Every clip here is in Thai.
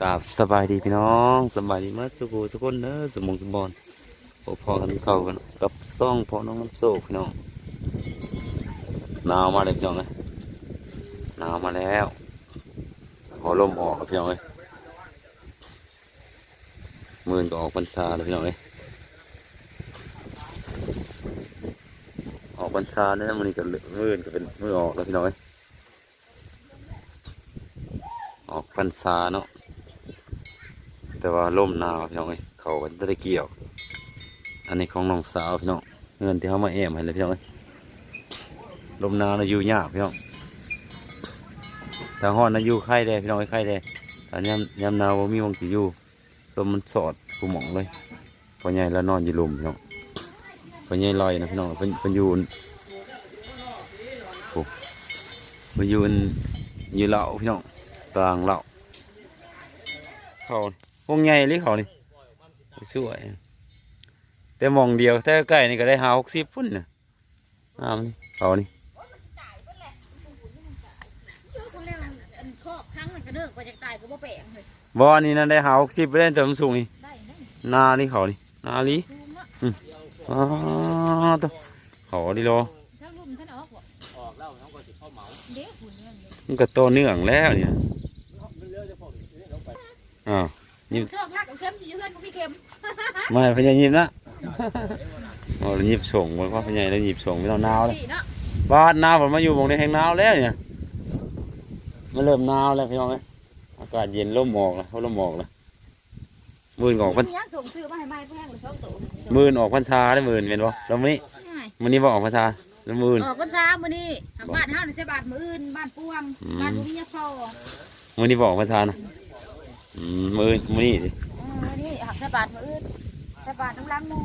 กราบสบายดีพี่น้องสบายดีมากสุขทุกคนเนอะสมองสมบอนพอพอกันเข้ากันกับซ่องพอน้องน้ำโซกพี่น้องหนาวมาเลยพี่น้องเลยหนาวมาแล้วพอลมออกพี่น้องเลยมือนก็ออกพรรษาแล้วพี่น้องเลยออกพรรษาเนี่ยมันนี่ก็มือนก็เป็นมือออกแล้วพี่น้องเลยออกพรรษาเนาะ แต่ว่าลมหนาวพี่น้องเอ้ยเขาก็ไม่ได้เกี่ยว อันนี้ของน้องสาวพี่น้องเงินที่เขามาแอมให้เลยพี่น้องเอ้ยลมหนาวนะอยู่ยากพี่น้องทางห้อนนะอยู่ไข่แดพี่น้องไอ้ไข่แดแต่ยามยามหนาวมีหวงสิอยู่ลมมันสอดกูหมองเลยพอใหญ่แล้วนอนอยู่หลุมพี่น้องพอใหญ่ลอยนะพี่น้องเพิ่นเพิ่นอยู่อั่นโอ้เพิ่นอยู่อั่นยู่เหล่าพี่น้องกลางเหล่าเขา วงใหญ่ลิเขานี่สวยแต่มองเดียวแต่ไกล้นี่ก็ได้หาหกสิบพุ่นนะน้ามนี่เขานี่บ่อนี่นั่นได้หาหกสิบไปได้เติมสูงนี่นานี่เขานี่นาลีอ๋อตัวเขาดีรอมันก็โตเนื่องแล้วเนี่ยอ้า กนี้ลงไปอ้าวนี่เครื่องรักเอาเข้มสิอยู่เพื่อนของพี่เข้มไม่พญายิบนะโอ้ยิบส่งมันก็พญาแล้วยิบส่งไม่ต้องหนาวเลยสี่เนาะบ้านหนาวผมมาอยู่หมองในแห่งหนาวแล้วเนี่ยมันเริ่มหนาวแล้วพี่น้องเอ้ยอากาศเย็นร่มออกแล้วเขาร่มออกแล้วมื่นออกพันมีย่างส่งซื้อมาให้ไม้เพื่อนเลยช่องโตมื่นออกพันชาได้มื่นเป็นบ่แล้วมื้อนี้มื้อนี้บ่ออกพันชาแล้วมื่นออกพรรษามื้อนี้ทางบ้านเฮานี่ใช่บ้านมื้ออื่นบ้านป้วงอืมบ้านบ่มียาซอมื้อนี้บ่ออกพันชานะ อืมมื้อมื้อนี้สิเออมื้อนี้หักใช่บ้านมื้ออื่นใช่บ้านน้ำล้างหมู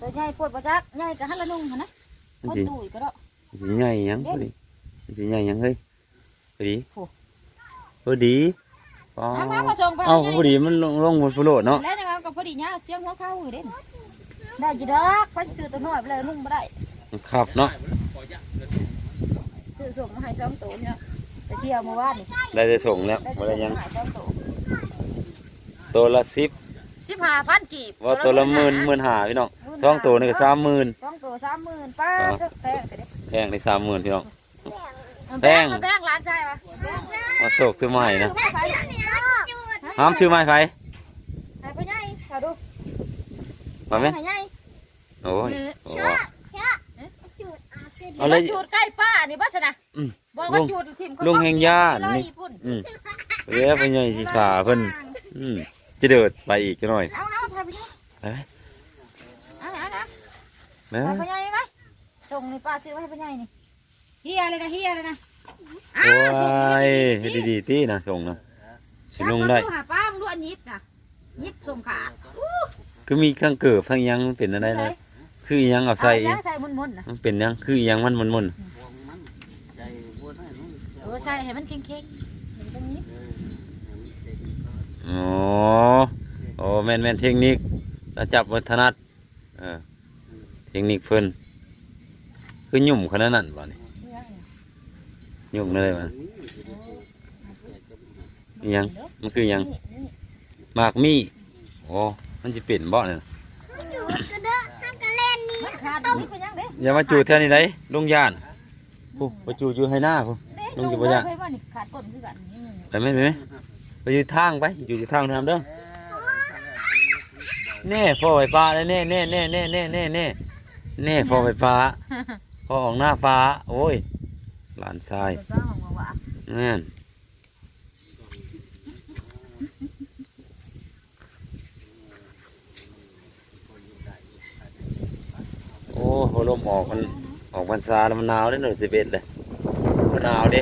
ตัวใหญ่ปวดบ่จักใหญ่ก็หันละนุ่งหั่นนะมันคนสิตุ้ยก็ได้มันสิใหญ่หยังพอดีมันสิใหญ่หยังเฮ้ยพอดีโอ้พอดีอ๋อทางมามาส่งไปเอ้าพอดีมันลงลงบนโลดเนาะแล้วยังก็พอดีเนี่ยเสียงหัวเข้าอยู่เด่นได้จีดอกไปซื้อตัวน้อยไปเลยนุ่งไม่ได้ครับเนาะซื้อส่งมาให้สองตัวเนี่ย ไปเที่ยวเมื่อวานนี่ได้ได้ส่งแล้วได้บ่ได้ส่งยังมาให้สองตัวตัวละ10สิบห้าพันกีบว่าตัวละหมื่นหมื่นห้าพี่น้องสองตัวนี่ก็30,000สองตัวสามหมื่นป้าครับเถอะแพงสิเด้แพงได้30,000พี่น้องแพแพงงแพงร้านใจปะมาโศกซื้อใหม่นะไม่ไปไหนห้ามชื่อไม้ไผไปไปไหนขอดูมาไหมไปไหนโอ้ยโอ้ยเอาเอาเลเลยยจูดใกล้ป้านี่บ้าสนะ อืมบอกว่าจูดทิมลุงแห่งย่านนี่นี่ปุ่นอืมเรียกไปใหญ่ที่ขาเพิ่นอืมจะเดินไปอีกจักหน่อยเอาเอาพาไปดูไปไหมเอาเอาเอาแม่ไปไปไหนไหมส่งนี่ป้าซื้อไว้ให้ไปไหนนี่เฮียเลยนะเฮียเลยนะโอ้ยเฮ็ดดีๆตีนะส่งนะสิลงได้หาป้ามึงรู้อันยิบนะยิบส่งขาดคือมีเครื่องเกิบทั้งหยังมันเป็นอะไรนะคืออิหยังเอาใส่เอาย่างใส่มุนๆนะมันเป็นหยังคืออิหยังมันมันมัน ใจบัวให้นุ่น เออ ใส่ให้มันเค็งๆเห็นตรงนี้อ๋อโอ้แม่นแม่นเทคนิคแล้วจับวัฒนัดเออเทคนิคเพิ่นคือหยุ่มขนาดนั้นบ่นี่หยุ่มเลยมันอิหยังมันคืออิหยังนี่นี่หมากมี่โอ้มันจะเป็นบ่เนี่ยมันขาดนี่เป็นยังเด้อย่ามาจูดแท่นี้ได้ลุงย่านผู้ไปจูดอยู่ให้หน้าผู้เด้ ลุงอยู่บ่ยะเคยว่านี่ขาดก้นคือกันนี่ไปไหมไปไหมไปอยู่ทางไปอยู่ที่ทางทำเด้อแน่พ่อไฟฟ้าเลยแน่แน่แน่แน่แน่แน่แน่แน่พ่อไฟฟ้าพ่อออกหน้าฟ้า โอ้ย หลานชายเดี๋ยวป้าของมาว่านั่นโอ้โหลมออกมันออกพรรษาแล้วมันหนาวได้หน่อยสิบเอ็ดเลยมัน หนาวเด้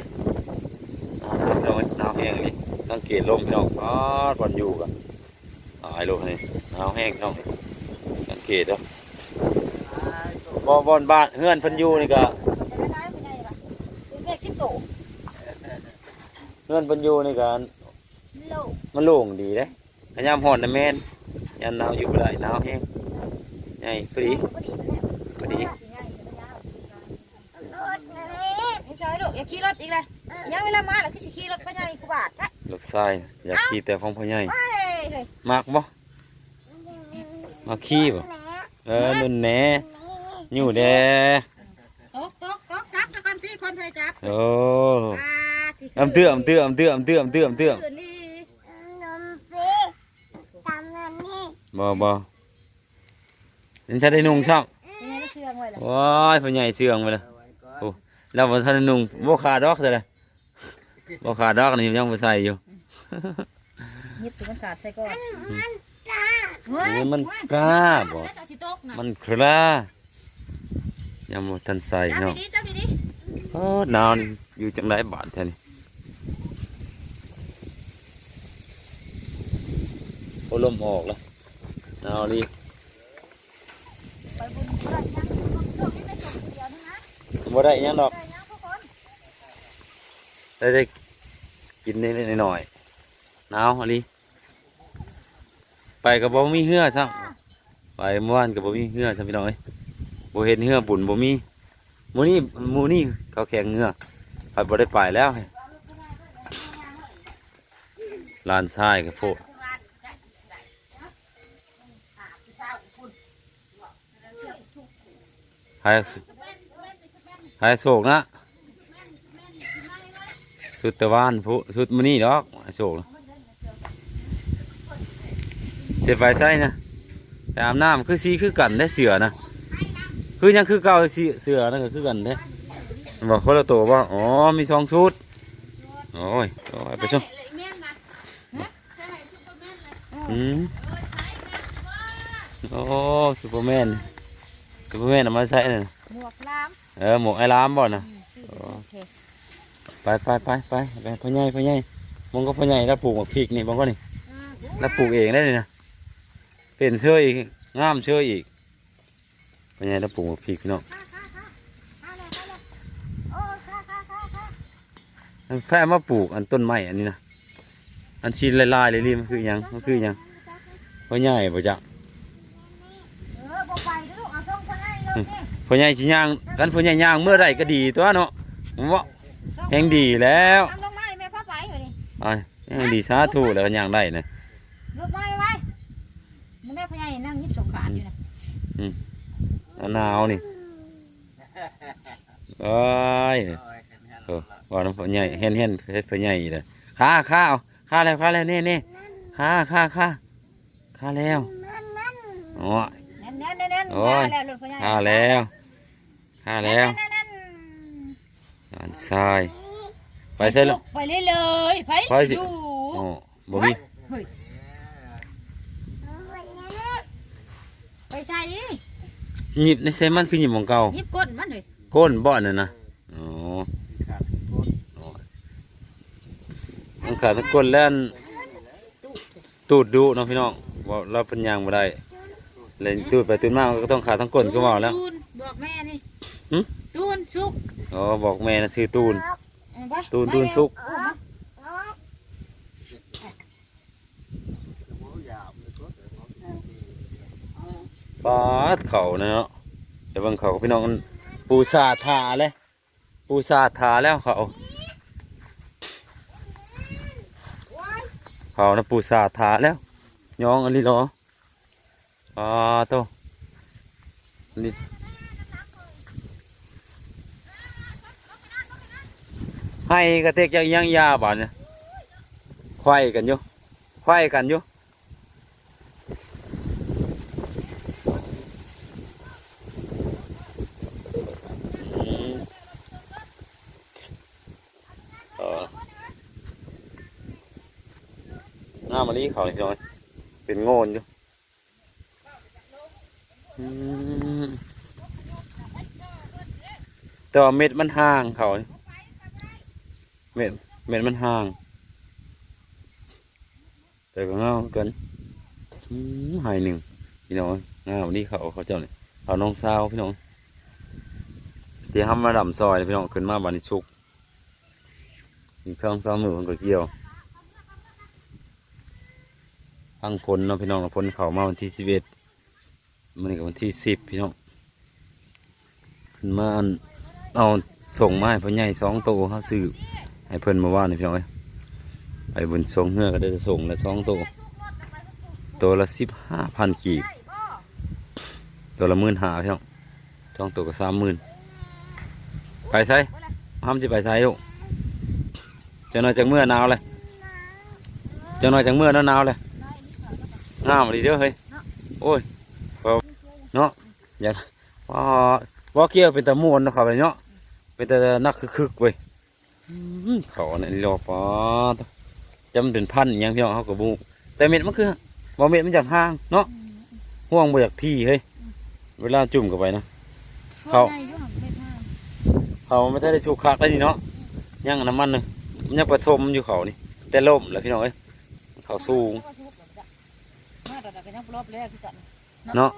หนาวหนาวพี่น้องหนาวแห้งนี่สังเกตลมพี่น้องอ้าวก่อนอยู่กันตายลมนี่หนาวแห้งพี่น้องนี่สังเกตเด้อบ่บอนบ้านเฮือนเพันอยู่นี่ก็จะได้ร้ายเป็นไงล่ะเป็นเลขสิบโตเฮือนเพันอยู่นี่ก็โลมันโล่งดีเด้พยายามห่อนนะแม่นยันหนาวอยู่บ่ได้หนาวแห้งใหญ่พอดีพอดีแล้ว พ อดีไม่ใช่ดอกอย่าขี่รถอีกเลยยังเวลามาแล้วคือสิขี่รถไปยังกูบาดละลูกชายอยากขี่แต่ของพ่อใหญ่เฮ้ยเฮ้ยมักบ่มาขี่บ่เออนุ่นแหน่อยู่แดตกตกตกจับจะกันที่คนไทยจับโอ้อ่าที่อำเตื้ออำเตื้ออำเตื้ออำเตื้ออำเตื้ออำเตื้อคืนนี้บ่บ่ฉันจะได้นุ่งช่องเป็นไงก็เชื่องไว้เลยว้ายพ่อใหญ่เชื่องไปเลย เอาไว้ก่อนเราบ่ทันได้นุ่งบ่ขาดดอกเลยล่ะบ่ขาดดอกนี่ยังบ่ใส่อยู่ยิบถึงมันขาดใส่ก่อนโอ้ยมันกล้าบ่แล้วจะเอาสิตกนะมันคลายังบ่ทันใส่จับเนาะดีๆจับดีโอ้หนาวนี่อยู่จังไดบาดแท้นี่โอ้ลมออกแล้วหนาวนี่ๆไปบุญบ่ได้ บ่ได้หยังดอกได้ยังทุกคนได้ได้กินนิดๆหน่อยๆหนาวอันนี้ไปกับบ่มีเหือซ้ำไปเมื่อวานกับบ่มีเหือซ้ำพี่น้องเอ้ยบ่เห็นเหือบุญบ่มีหมู่นี้หมู่นี้เขาแข่งเหือไปบ่ได้ไปแล้วลานทรายกับโพดหา ยสุหายโศกนะ สุดตะวันผู้สุดมื้อนี้ดอกโชคเสียไฟใส่นะไปอาบน้ำคือสีคือกันได้เสือนะคือยังคือเก่าสีเสือนั่นก็คือกันเด้บอกคนละตัวว่าอ๋อมีสองชุดโอ้ยโอ้ยไปชมอืมโอ้ซูเปอร์แมนซูเปอร์แมนเอามาใส่น่ะหมวกลาม เออหมวกไอ้ลามบ่นะโอเคไปไปไปไปไปพ่อใหญ่พ่อใหญ่มองก็พ่อใหญ่แล้วปลูกหมกพริกนี่มองก็นี่แล้วปลูกเองได้เลยนะเป็นเชื่ออีกงามเชื่ออีกพ่อใหญ่แล้วปลูกหมกพริกพี่น้องโอ้ค่ะค่ะค่ะค่ะอันแฝงมาปลูกอันต้นไม้อันนี้นะอันชิ้นลายๆเลยรีมันคือหยังมันคือหยังพ่อใหญ่บ่จักเออบ่ไปเด้อลูกเอาส่งคนให้เลยนี่ พ่อใหญ่สิย่างกันพ่อใหญ่ย่างเมื่อไรก็ดีตัวเนาะผมว่าแห่งดีแล้วทำลงไม้แม่พ่อไปอยู่นี่ไอ้แห่งดีสาธุแล้วก็ย่างได้นะลูกไม้ไว้มึงแม่พ่อใหญ่นั่งยิบสงขานอยู่นะเอาหนาวนี่โอ้ยเอาไว้แค่นี้เออว่าน้ำฝนใหญ่เห็นเห็นเฮ็ดฝนใหญ่เลยข้าข้าเอาข้าแล้วข้าแล้วนี่นี่ข้าข้าข้าข้าแล้วอ๋อแน่นแน่นแน่นแน่นโอ้ยมาแล้วลูกพ่อใหญ่ข้าแล้ว ข้าแล้วแน่นแน่นแน่นอ่านทรายไปใส่ไปเลยเลยไปไปสิ ดูอ๋อบ่มีเฮ้ยไปใช่หยิบในเซมันคือหยิบของเก่ายิบก้นมันเลยก้นบ่อนั่นนะอ๋อขาดตรมันขาดทั้งก้นแล้วอันตูดดุเนาะพี่น้องว่าเราเป็นยางบ่ได้เลยตูดไปตูดมามันก็ต้องขาดทั้งก้นก็ว่าแล้วตูนบอกแม่นี่ หึ ตูนสุก อ๋อบอกแม่นะชื่อตูนเอาไปตูนไปตูนเร็วสุกเอามาหมูยาวเลยก็ปาดเขาเนาะเดี๋ยวเบิ่งเขาพี่น้องปูซาทาเลย ปูซาทาแล้วเขาเขานะปูซาทาแล้วย้องอันนี้เหรอปาโตนี่ ให้กระเตกยังยังยาบ่เนี่ยควายกันอยู่ควายกันอยู่อืมเออหน้ามะลิเขาพี่น้อยเป็นโงนอยู่แต่ว่าเม็ดมันห่างเขานี่ เม็ดเม็ดมันห่าง แต่ก็เงาเกันหายหนึ่งพี่น้อยงามนี่เขาเขาเจ้าเนี่ยเขาน้องสาวพี่น้องที่ห้ามมาดำซอยพี่น้องขึ้นมาบานิชุกอีกช่องสองมือมันก็เกี่ยวพังพลเนาะพี่น้องพลเขามาวันที่สิบเอ็ดมันก็วันที่สิบพี่น้องขึ้นมาเอาส่งไม้พ่อใหญ่สองโตวเขาซื้อ ให้เพิ่อนมาว่านี่พี่น้องเอ้ยไปบนทรงเหือก็ได้ส่งละสองตัวตัวละสิบห้าพันกีบตัวละหมื่นหาพี่น้องสองตัวก็สามหมื่นไปใส่ห้ามจะไปใส่ลูกจะน้อยจังเมื่อหนาวเลยจะน้อยจังเมื่อหนาวเลยงามดีเด้อเฮ้ยโอ้ยเนาะอย่าว่าว่าเกี่ยวเป็นตะมวนนะครับเนาะเป็นตะนักคึกๆเว้ย เขาเนี่ยรอปอจำเป็นพันอหยังพี่น้องเขาก็บูแต่เม็ดมันคือบ่เม็ดมันจากห้างเนาะห่วงบ่จากที่เฮ้ยเวลาจุ่มเข้าไปนะเขาเม็ดมาเขาไม่ได้ชูคักได้นี่เนาะยังน้ำมันเลยยังผสมอยู่เขานี่ แต่ล่มแหล้วพี่น้องเอ้ยเขาสูงเนาะ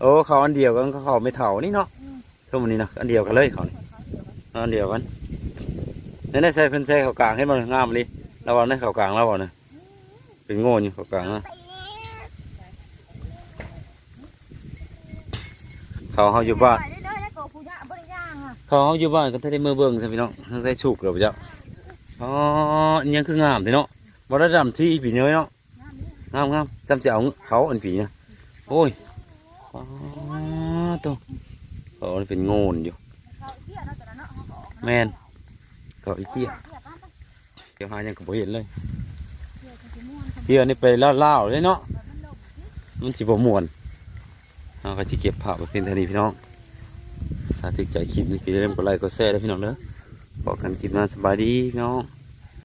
โอ้เขาอันเดียวกันเขาไม่เท่านี่เนาะเขามันนี่นะอันเดียวกันเลยเขานี่อันเดียวกัน นี่ได้ใส่เพิ่นใส่เขากลางให้มันงามเลยระวังในเขากลางระวังนะเป็นโง่อยู่เขากลางนะเขาเขาอยู่บ้านเข่าเขาเขาอยู่บ้านก็ได้มือเบิ่งใช่พี่น้องทั้งใส่ฉุกหรือเปล่าอ๋ออันยังคืองามเลยเนาะบ่ได้ดำที่ปีเนื้อเนาะงามงามจำจะเอาเขาอันปีนะโอ้ยอ๋อตัวเขาเป็นโงนอยู่เขาเที่ยเนาะตอนนั้นเนาะเขาก็ออกแมน เขาอีเตี้ยเที่ยปั๊บเดี๋ยวหายังก็บ่เห็นเลยเที่ยจะม่วนเตี้ยนี่ไปล่าวๆเลยเนาะมันลงมันสิบ่ม่วนเอาก็สิเก็บภาพไว้เป็นเท่านี้พี่น้อง ถ้าถึกใจคลิปนี้ก็อย่าลืมกดไลค์กดแชร์ด้วยพี่น้องเด้อบอกกันคลิปหน้าสบายดีพี่น้อง